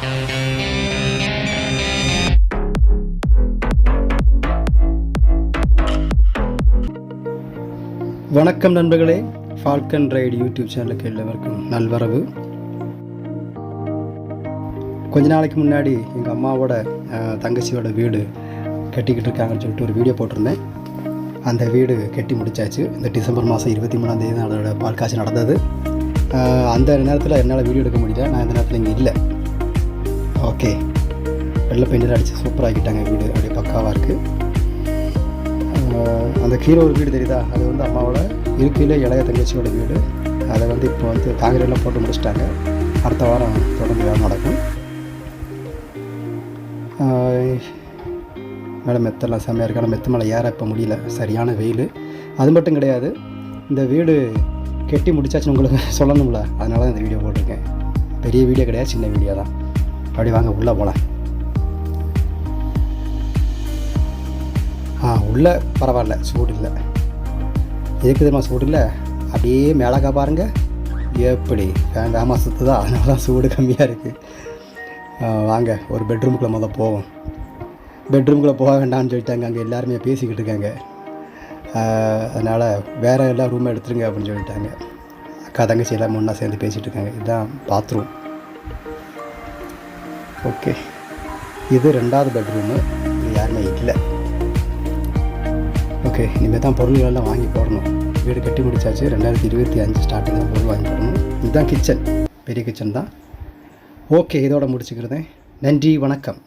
வணக்கம் நண்பர்களே. Falcon ride YouTube சேனலுக்கு எல்லோருக்கும் நல்வரவு. கொஞ்ச நாளைக்கு முன்னாடி எங்கள் அம்மாவோட தங்கச்சியோட வீடு கட்டிக்கிட்டு இருக்காங்கன்னு சொல்லிட்டு ஒரு வீடியோ போட்டிருந்தேன். அந்த வீடு கட்டி முடிச்சாச்சு. இந்த டிசம்பர் மாதம் இருபத்தி மூணாம் தேதி தான் அதோட நடந்தது. அந்த நேரத்தில் என்னால் வீடியோ எடுக்க முடியல. நான் இந்த நேரத்தில் இங்கே இல்லை. ஓகே. வெள்ளை பெயிண்டர் அடித்து சூப்பராகிட்டாங்க வீடு. அப்படியே பக்காவாக இருக்குது அந்த கீழே ஒரு வீடு தெரியுதா? அது வந்து அம்மாவோட இருக்கையில் இளைய தங்கச்சியோட வீடு. அதை வந்து இப்போ வந்து காங்கிரீட்லாம் போட்டு முடிச்சிட்டாங்க. அடுத்த வாரம் தொடர்ந்து வேலை நடக்கும். மேலே மெத்தெல்லாம் செம்மையாக இருக்கு. ஆனால் மெத்த மேலே ஏற இப்போ முடியல. சரியான வெயில். அது மட்டும் கிடையாது. இந்த வீடு கெட்டி முடிச்சாச்சுன்னு உங்களுக்கு சொல்லணும்ல. அதனால தான் இந்த வீடியோ போட்டிருக்கேன். பெரிய வீடியோ கிடையாது சின்ன வீடியோ தான். அப்படி வாங்க உள்ளே போகலாம் ஆ உள்ளே பரவாயில்ல சூடு இல்லை. எதுக்கு தெரியுமா சூடு இல்லை? அப்படியே மேலக்கா பாருங்க. எப்படி? வேண்டாமல் சுற்றுதா அதனால தான் சூடு கம்மியாக இருக்குது வாங்க ஒரு பெட்ரூமுக்குள்ளே மொதல் போவோம். பெட்ரூமுக்குள்ளே போக வேண்டாம்னு சொல்லிட்டாங்க. அங்கே எல்லாருமே பேசிக்கிட்டு இருக்காங்க. அதனால் வேறு எல்லா ரூமை எடுத்துருங்க அப்படின்னு சொல்லிட்டாங்க. அக்கா தங்கச்சி எல்லாம் ஒன்றா சேர்ந்து பேசிகிட்டு இருக்காங்க. இதுதான் பாத்ரூம் ஓகே. இது ரெண்டாவது பெட்ரூமு. இது யாருமே இல்லை. ஓகே இனிமேல் தான் பொருள்களெல்லாம் வாங்கி போடணும். வீடு கட்டி முடித்தாச்சு ரெண்டாயிரத்தி இருபத்தி அஞ்சு ஸ்டார்டிங்கில் பொருள் வாங்கி போடணும். இதுதான் கிச்சன். பெரிய கிச்சன் தான். ஓகே இதோட முடிச்சுக்கிறதேன் நன்றி வணக்கம்.